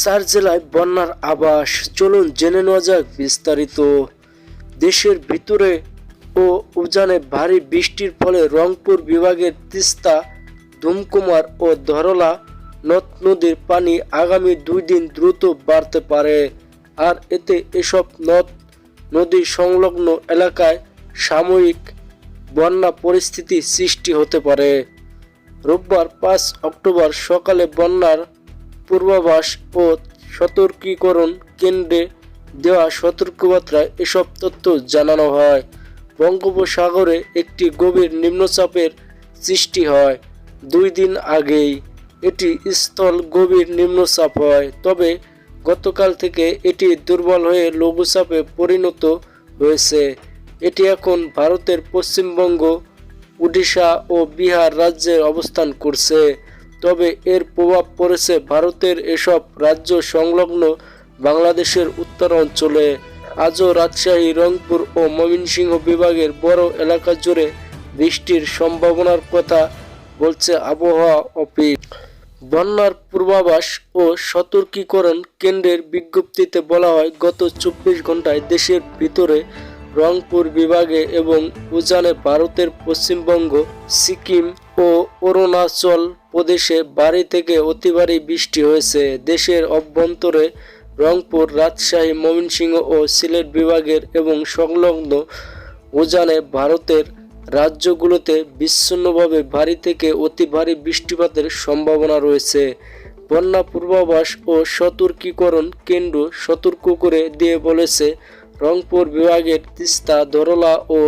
চার জেলায় বন্যার আবাস চলুন জেনে নেওয়া যাক বিস্তারিত। দেশের ভিতরে ও উজানে ভারী বৃষ্টির ফলে রংপুর বিভাগের তিস্তা, ধুমকুমার ও ধরলা নদ নদীর পানি আগামী দুই দিন দ্রুত বাড়তে পারে। আর এতে এসব নদ নদী সংলগ্ন এলাকায় সাময়িক বন্যা পরিস্থিতি সৃষ্টি হতে পারে। রোববার পাঁচ অক্টোবর সকালে বন্যার পূর্বাভাস ও সতর্কীকরণ কেন্দ্রে দেওয়া সতর্কবার্তায় এসব তথ্য জানানো হয়। বঙ্গোপসাগরে একটি গভীর নিম্নচাপের সৃষ্টি হয়। দুই দিন আগেই এটি স্থল গভীর নিম্নচাপ হয়, তবে গতকাল থেকে এটি দুর্বল হয়ে লঘুচাপে পরিণত হয়েছে। এটি এখন ভারতের পশ্চিমবঙ্গ, উড়িষ্যা ও বিহার রাজ্যে অবস্থান করছে। তবে এর প্রভাব পড়েছে ভারতের এসব রাজ্য সংলগ্ন বাংলাদেশের উত্তর অঞ্চলে। আজও রাজশাহী, রংপুর ও ময়মনসিংহ বিভাগের বড় এলাকা জুড়ে বৃষ্টির সম্ভাবনার কথা বলছে আবহাওয়া অফিস। বন্যার পূর্বাভাস ও সতর্কীকরণ কেন্দ্রের বিজ্ঞপ্তিতে বলা হয়, গত চব্বিশ ঘন্টায় দেশের ভিতরে রংপুর বিভাগে এবং উজানে ভারতের পশ্চিমবঙ্গ, সিকিম অরুণাচল প্রদেশে বাড়ি থেকে অতি ভারী বৃষ্টি হয়েছে। দেশের অভ্যন্তরে রংপুর, রাজশাহী, ময়মনসিংহ ও সিলেট বিভাগের এবং সংলগ্ন উজানে ভারতের রাজ্যগুলোতে বিচ্ছিন্নভাবে ভারী থেকে অতি ভারী বৃষ্টিপাতের সম্ভাবনা রয়েছে। বন্যা পূর্বাভাস ও সতর্কীকরণ কেন্দ্র সতর্ক করে দিয়ে বলেছে রংপুর বিভাগের তিস্তা ধরলা ও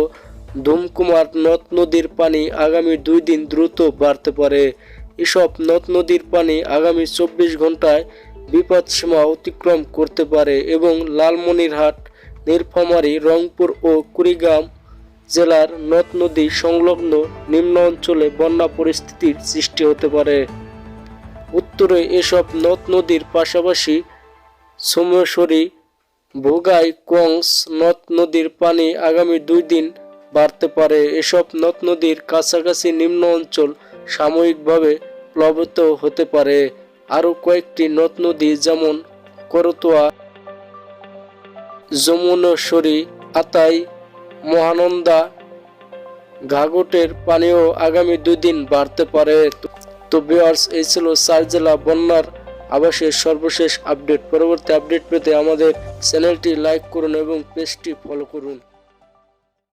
ধুমকুমার নদ নদীর পানি আগামী দুই দিন দ্রুত বাড়তে পারে। এসব নদ নদীর পানি আগামী চব্বিশ ঘন্টায় বিপদসীমা অতিক্রম করতে পারে এবং লালমনিরহাট, নীলফামারী, রংপুর ও কুড়িগ্রাম জেলার নদ নদী সংলগ্ন নিম্ন অঞ্চলে বন্যা পরিস্থিতির সৃষ্টি হতে পারে। উত্তরে এসব নদ নদীর পাশাপাশি সোমেশ্বরী, ভোগাই, কংস নদ নদীর পানি আগামী দুই দিন বাড়তে পারে। এসব নদ নদীর কাছাকাছি নিম্ন অঞ্চল সাময়িকভাবে প্লাবিত হতে পারে। আরও কয়েকটি নদ নদী যেমন করতোয়া, যমুনেশ্বরী, আতাই, মহানন্দা ঘাঘটের পানিও আগামী দুই দিন বাড়তে পারে। তো বিয়ার্স এই ছিল চার জেলা বন্যার আবাসের সর্বশেষ আপডেট। পরবর্তী আপডেট পেতে আমাদের চ্যানেলটি লাইক করুন এবং পেজটি ফলো করুন।